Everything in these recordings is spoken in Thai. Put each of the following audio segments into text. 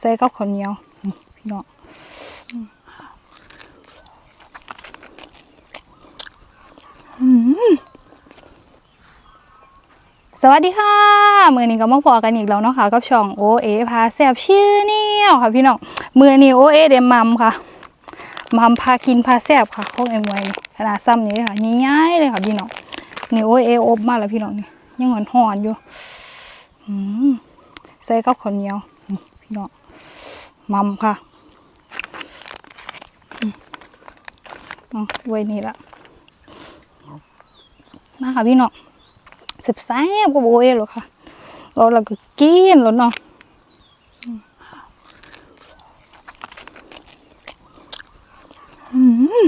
ใส่กับข้าวเหนียวพี่น้องสวัสดีค่ะมือนี้ก็มาพอกันอีกแล้วเนาะค่ะกับช่องโอเอพาแซบชื่อเนี่ยค่ะพี่น้องมือนี้โอเอเดมมัมค่ะมัมพากินพาแซบค่ะของเอ็มไว้นี่ขนาดซ้ำนี้เลยค่ะนี่ย้ายเลยค่ะพี่น้องนี่โอเออบมาแล้วพี่น้องนี่ยังหอนหอนอยู่ใส่กับข้าวเหนียวพี่น้อง มัมค่ะอืมเอไว้นี่ละมาค่ะพี่น้องสิบแซ่บก็โบเอหรอค่ะเราเราก็กินแล้วเนาะอืม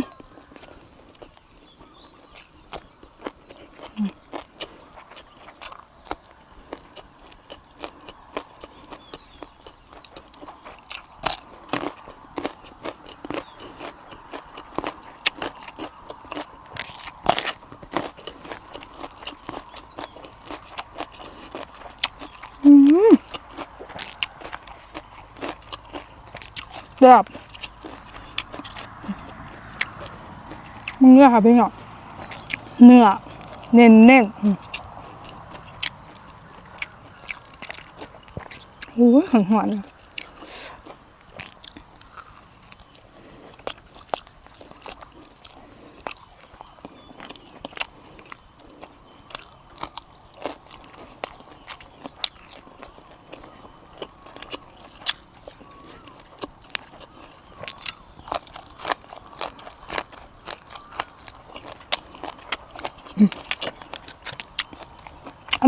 อืม แบบมึงเนื้อค่ะพี่เนาะเนื้อเน้นเน้นโอ้ยหอมหอน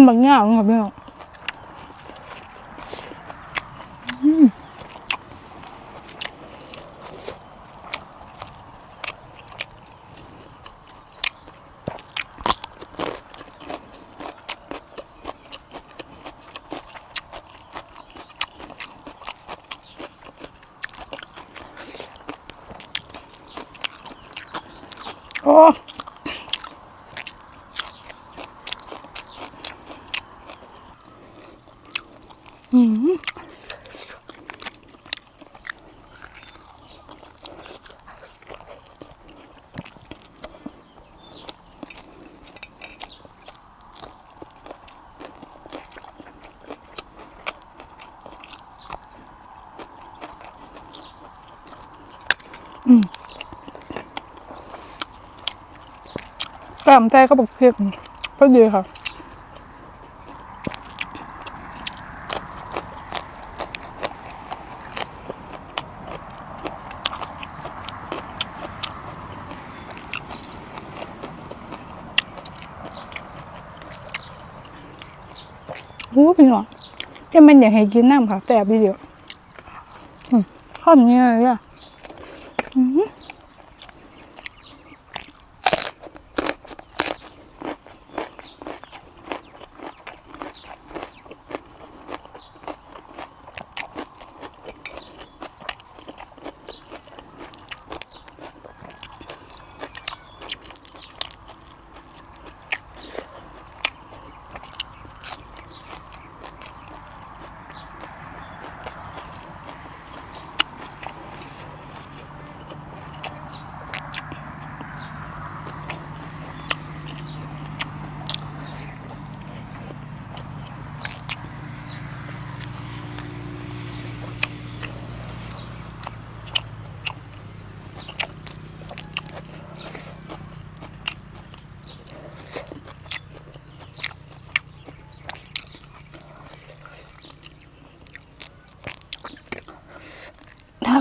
บางอย่างค่ะพี่น้องอืมโอ้อืม แก้มใจก็บอกเพียงพอดีค่ะรู้พี่น้องจะมันอยากให้กินน้ำค่ะแต่พี่เดียวข้าวนี้อะไรอะ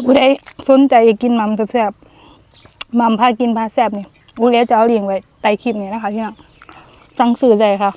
ผู้ใดสนใจอยากกินมัมแซ่บๆมัมพากินพาแซ่บนี่อูเลี้ยจะเอาเลี้ยงไว้ใต้คลิปนี้นะคะที่น้องสั่งซื้อได้ค่ะ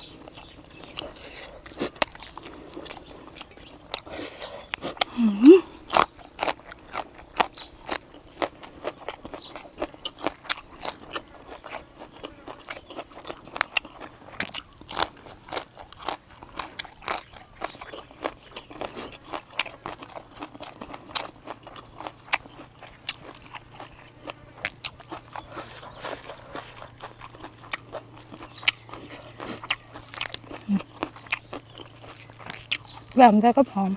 แบบมันก็หอม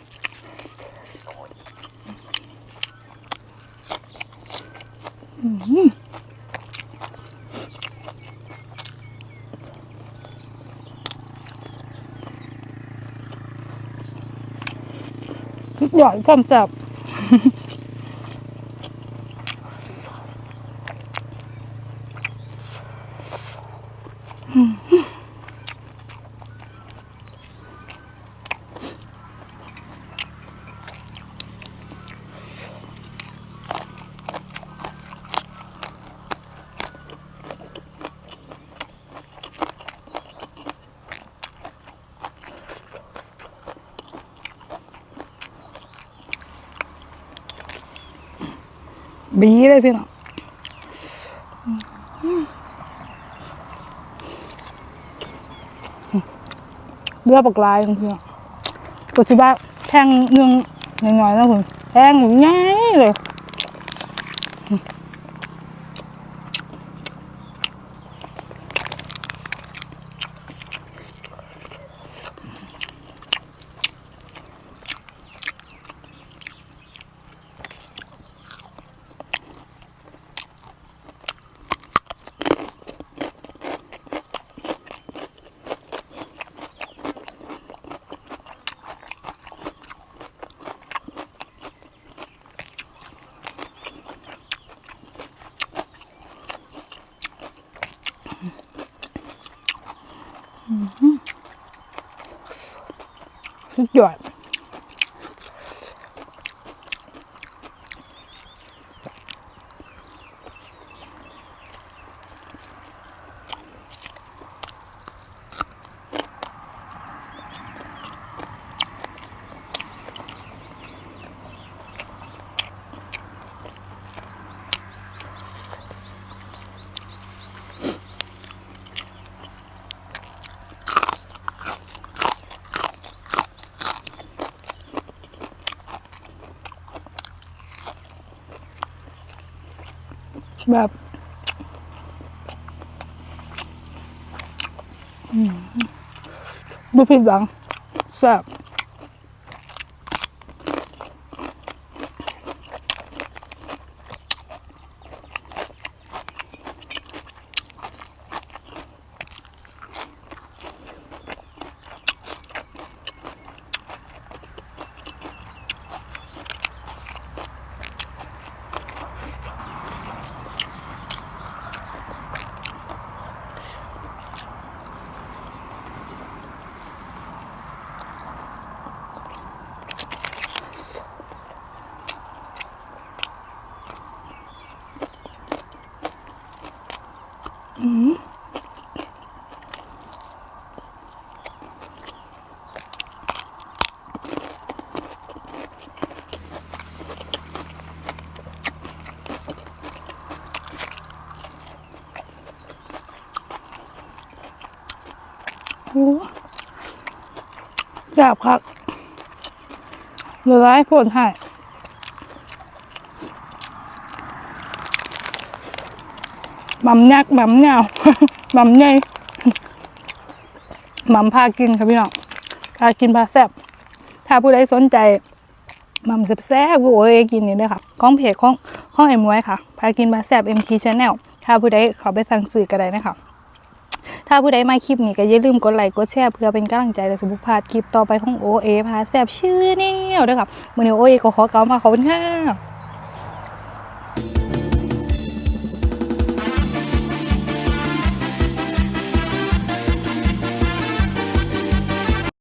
ทุกอย่างความแซ่บ บีเลยพี่น้องเลือดปากลายของพี่น้องปัจจุบันแทงเนืองหน่อยๆนะคุณแทงง่ายเลย สุดยอด แบบอืมบุผิดหวังแซ่บ แซ่บครับเหลือให้ผลให้ หม่ำยักษ์หม่ำเงาหม่ำใหญ่หม่ำพากินครับพี่น้องพากินพาแซ่บถ้าผู้ใดสนใจหม่ำแซ่บๆกูโอ้ยกินนี่เลยค่ะของเพจของห้องเอ็มว้ค่ะ พากินพาแซ่บ MT Channel ถ้าผู้ใดเขาไปสั่งซื้อก็ได้นะคะถ้าผู้ใดมาคลิปนี้ก็อย่าลืมกดไลค์กดแชร์เพื่อเป็นกำลังใจและสมบุพาดคลิปต่อไปของโอเอพาแซบชื่อเนี่ยด้วยครับมือนี้โอเอก็ขอกล่าวมาขอบคุณค่ะ